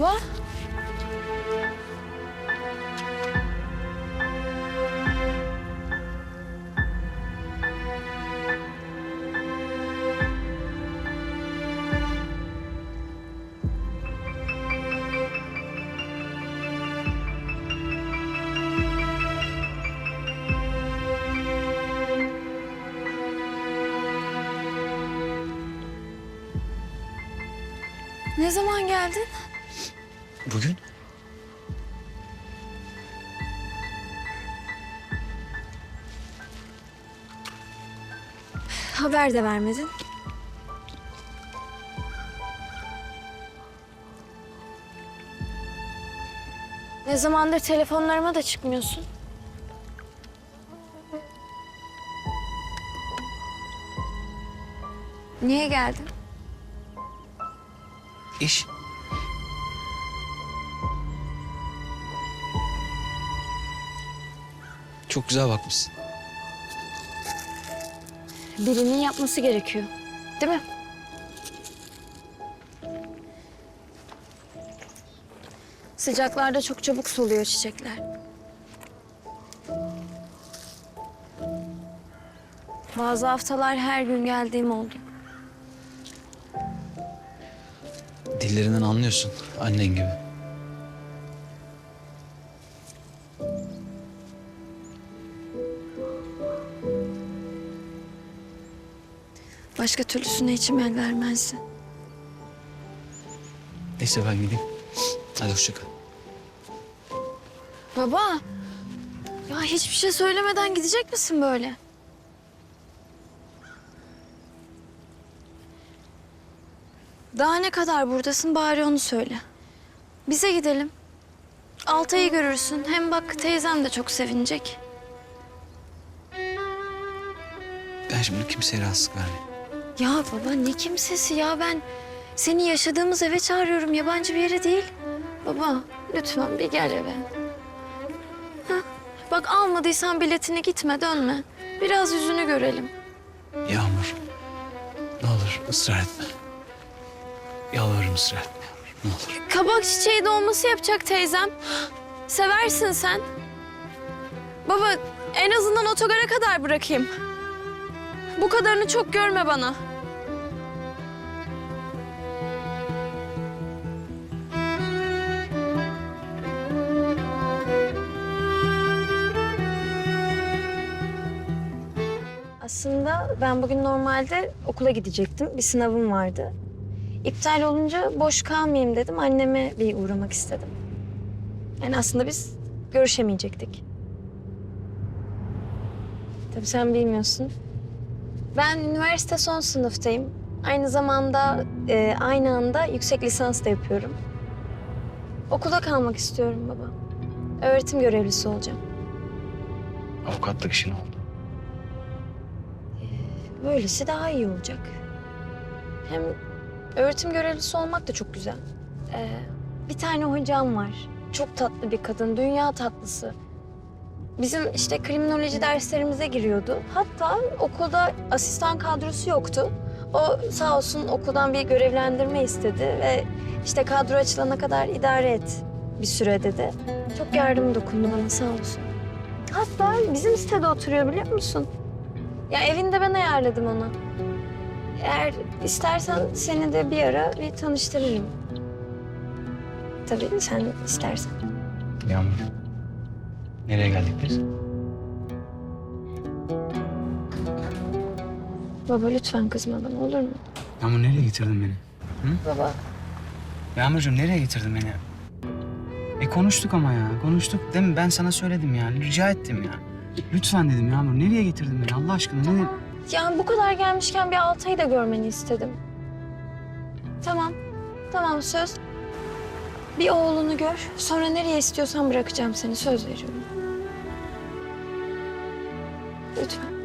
Baba. Ne zaman geldin? Bugün? Haber de vermedin. Ne zamandır telefonlarıma da çıkmıyorsun. Niye geldin? İş. Çok güzel bakmışsın. Birinin yapması gerekiyor. Değil mi? Sıcaklarda çok çabuk soluyor çiçekler. Bazı haftalar her gün geldiğim oldu. Dillerinden anlıyorsun annen gibi. Başka türlüsüne içim el vermezdi. Neyse ben gideyim. Hadi hoşça kal. Baba, ya hiçbir şey söylemeden gidecek misin böyle? Daha ne kadar buradasın bari onu söyle. Bize gidelim. Altay'ı görürsün. Hem bak teyzem de çok sevinecek. Ben şimdi kimseye rahatsızlık vermeyeyim. Ya baba ne kimsesi ya ben seni yaşadığımız eve çağırıyorum yabancı bir yere değil. Baba lütfen bir gel eve. Hah, bak almadıysan biletini gitme dönme. Biraz yüzünü görelim. Yağmur. Ne olur ısrar etme. Yalvarırım ısrar etme Yağmur. Ne olur. Kabak çiçeği dolması yapacak teyzem. Seversin sen. Baba en azından otogara kadar bırakayım. Bu kadarını çok görme bana. Aslında ben bugün normalde okula gidecektim. Bir sınavım vardı. İptal olunca boş kalmayayım dedim. Anneme bir uğramak istedim. Yani aslında biz görüşemeyecektik. Tabii sen bilmiyorsun. Ben üniversite son sınıftayım. Aynı zamanda e, aynı anda yüksek lisans da yapıyorum. Okulda kalmak istiyorum baba. Öğretim görevlisi olacağım. Avukatlık işin oldu. Böylesi daha iyi olacak. Hem öğretim görevlisi olmak da çok güzel. Ee, bir tane hocam var. Çok tatlı bir kadın, dünya tatlısı. Bizim işte kriminoloji derslerimize giriyordu. Hatta okulda asistan kadrosu yoktu. O sağ olsun okuldan bir görevlendirme istedi ve işte kadro açılana kadar idare et bir süre dedi. Çok yardım dokundu bana sağ olsun. Hatta bizim sitede oturuyor biliyor musun? Ya evinde ben ayarladım onu. Eğer istersen seni de bir ara bir tanıştırırım. Tabii sen istersen. Yağmur. Nereye geldik biz? Baba lütfen kızma bana olur mu? Yağmur nereye getirdin beni? Baba Yağmurcuğum nereye getirdin beni? E konuştuk ama ya. Konuştuk değil mi? Ben sana söyledim ya. Rica ettim ya. Lütfen dedim Yağmur. Nereye getirdin beni Allah aşkına? Nereye? Yani bu kadar gelmişken bir Altay'ı da görmeni istedim. Tamam. Tamam söz. Bir oğlunu gör. Sonra nereye istiyorsan bırakacağım seni. Söz veriyorum. Lütfen.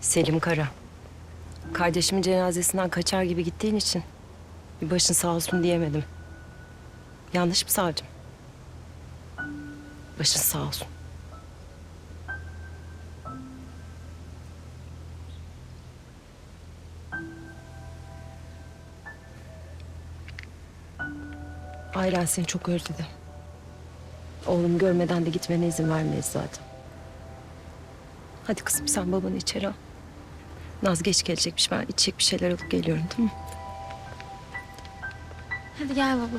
Selim Kara. Kardeşimin cenazesinden kaçar gibi gittiğin için bir başın sağ olsun diyemedim. Yanlış mı savcım? Başın sağ olsun. Ailen seni çok özledi. Oğlum görmeden de gitmene izin vermeyiz zaten. Hadi kızım sen babanı içeri al. Naz geç gelecekmiş. Ben içecek bir şeyler alıp geliyorum tamam mı? Hadi gel baba.